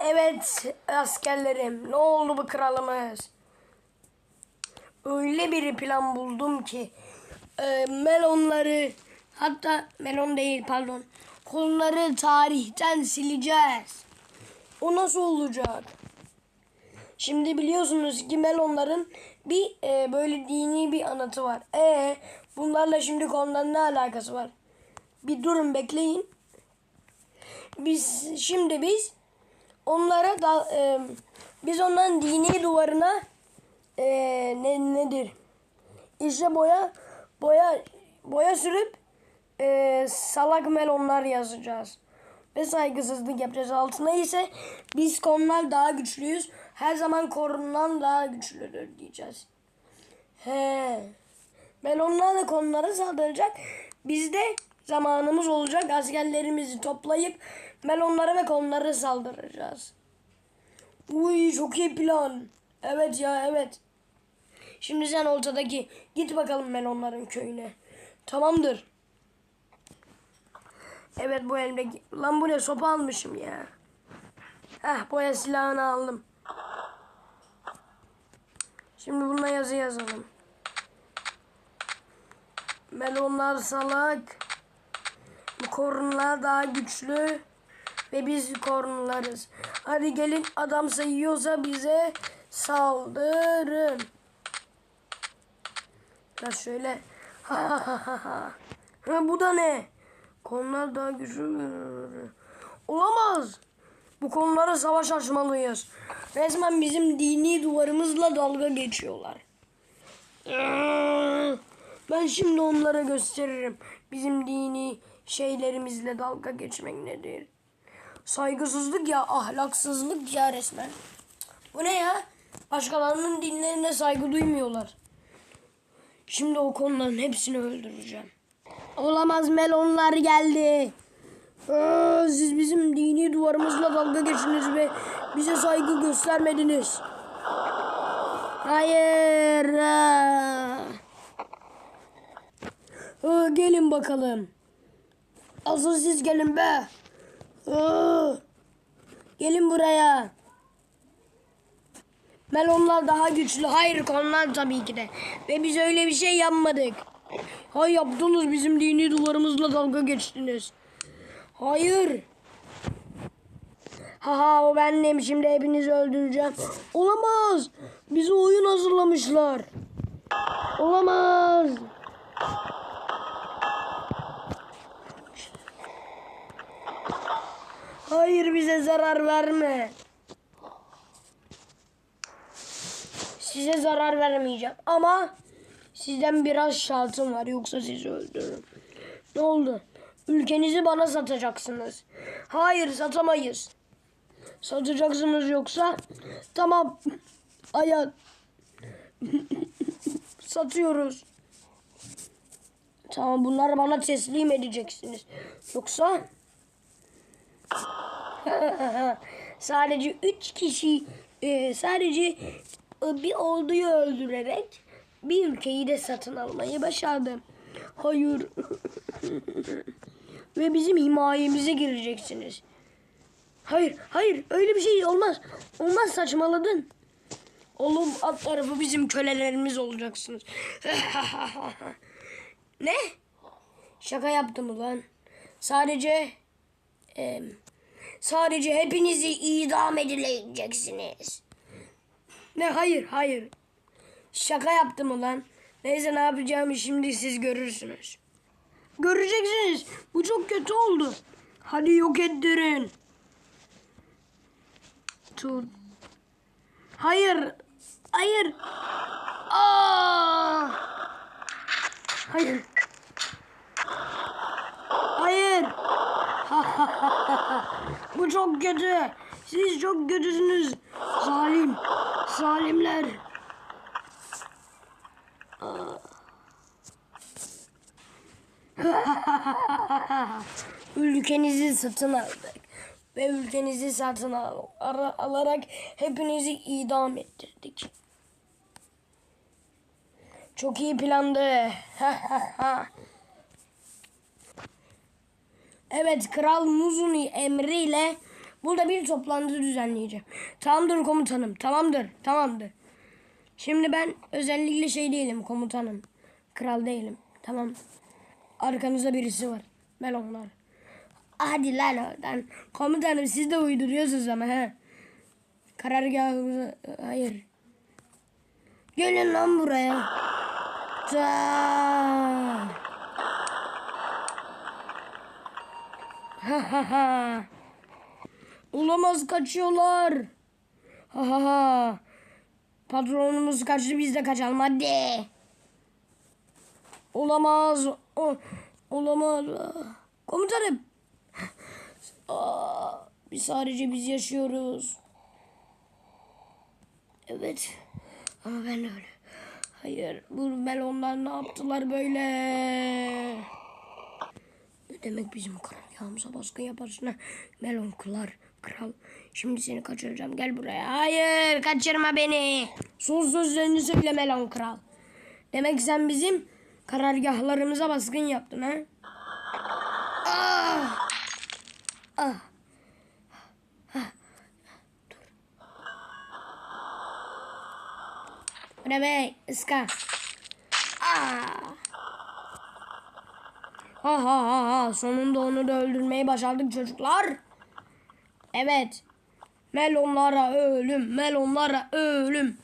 Evet askerlerim ne oldu bu kralımız? Öyle bir plan buldum ki e, melonları hatta melon değil pardon konuları tarihten sileceğiz. O nasıl olacak? Şimdi biliyorsunuz ki melonların bir e, böyle dini bir anıtı var. E bunlarla şimdi konudan ne alakası var? Bir durun bekleyin. Biz şimdi biz onlara da e, biz onların dini duvarına e, ne nedir? İşte boya boya boya sürüp e, salak melonlar yazacağız. Ve saygısızlık yapacağız. Altına ise biz konular daha güçlüyüz. Her zaman korunan daha güçlüdür diyeceğiz. He. Melonlar da konulara saldıracak. Biz de zamanımız olacak. Askerlerimizi toplayıp melonlara ve konulara saldıracağız. Uy çok iyi plan. Evet ya evet. Şimdi sen ortadaki git bakalım melonların köyüne. Tamamdır. Evet bu elimdeki. Lan bu ne sopa almışım ya. Heh boya silahını aldım. Şimdi bununla yazı yazalım. Melonlar salak. Korunlar daha güçlü. Ve biz korunlarız. Hadi gelin adam sayıyorsa bize saldırın. Ya şöyle. Ha ha ha ha ha. Bu da ne? Konular daha güçlü. Olamaz. Bu konulara savaş açmalıyız. Resmen bizim dini duvarımızla dalga geçiyorlar. Ben şimdi onlara gösteririm. Bizim dini şeylerimizle dalga geçmek nedir? Saygısızlık ya, ahlaksızlık ya resmen. Bu ne ya? Başkalarının dinlerine saygı duymuyorlar. Şimdi o konuların hepsini öldüreceğim. Olamaz melonlar geldi. Aa, siz bizim dini duvarımızla dalga geçtiniz ve bize saygı göstermediniz. Hayır. Aa. Gelin bakalım. Asıl siz gelin be. Aa. Gelin buraya. Melonlar daha güçlü. Hayır konular tabii ki de. Ve biz öyle bir şey yapmadık. Hay yaptınız bizim dini duvarımızla dalga geçtiniz. Hayır. Haha o bendim şimdi hepinizi öldüreceğim. Olamaz. Bize oyun hazırlamışlar. Olamaz. Hayır bize zarar verme. Size zarar vermeyeceğim ama sizden biraz şartım var yoksa sizi öldürürüm. Ne oldu? Ülkenizi bana satacaksınız. Hayır satamayız. Satacaksınız yoksa tamam aya satıyoruz. Tamam bunları bana teslim edeceksiniz. Yoksa sadece üç kişi e, sadece e, bir orduyu öldürerek bir ülkeyi de satın almayı başardım. Hayır. Ve bizim himayemize gireceksiniz. Hayır, hayır. Öyle bir şey olmaz. Olmaz saçmaladın. Oğlum alt tarafı bizim kölelerimiz olacaksınız. ne? Şaka yaptım ulan. Sadece e, sadece hepinizi idam edileceksiniz. Ne hayır hayır. Şaka yaptım ulan. Neyse ne yapacağımı şimdi siz görürsünüz. Göreceksiniz. Bu çok kötü oldu. Hadi yok ettirin. Tut. Hayır. Hayır. Aa! Hayır. Hayır. Bu çok kötü. Siz çok kötüsünüz. Zalim. Zalimler. Ülkenizi satın aldık. Ve ülkenizi satın al ara- alarak hepinizi idam ettirdik. Çok iyi plandı. evet Kral Muzuni emriyle Burada bir toplantı düzenleyeceğim. Tamamdır komutanım. Tamamdır. Tamamdır. Şimdi ben özellikle şey değilim komutanım. Kral değilim. Tamam. Arkanızda birisi var. Melonlar. Hadi lan oradan. Komutanım siz de uyduruyorsunuz ama he. Karargahımıza... Hayır. Gelin lan buraya. Ta. Ha. Olamaz kaçıyorlar. Ha. Patronumuz kaçtı biz de kaçalım hadi. Olamaz. O, olamaz. Komutanım. Biz sadece biz yaşıyoruz. Evet. Ama ben öyle. Hayır. Bu melonlar ne yaptılar böyle? Ne demek bizim karargahımıza baskın yaparsın? Melon kılar. Kral. Şimdi seni kaçıracağım. Gel buraya. Hayır. Kaçırma beni. Son sözlerini söyle melon kral. Demek sen bizim karargahlarımıza baskın yaptın ha? Ah! Ah! Bu ne be? Iska. Ah! Ha ha ha ha. Sonunda onu da öldürmeyi başardık çocuklar. Evet. Melonlara ölüm, melonlara ölüm.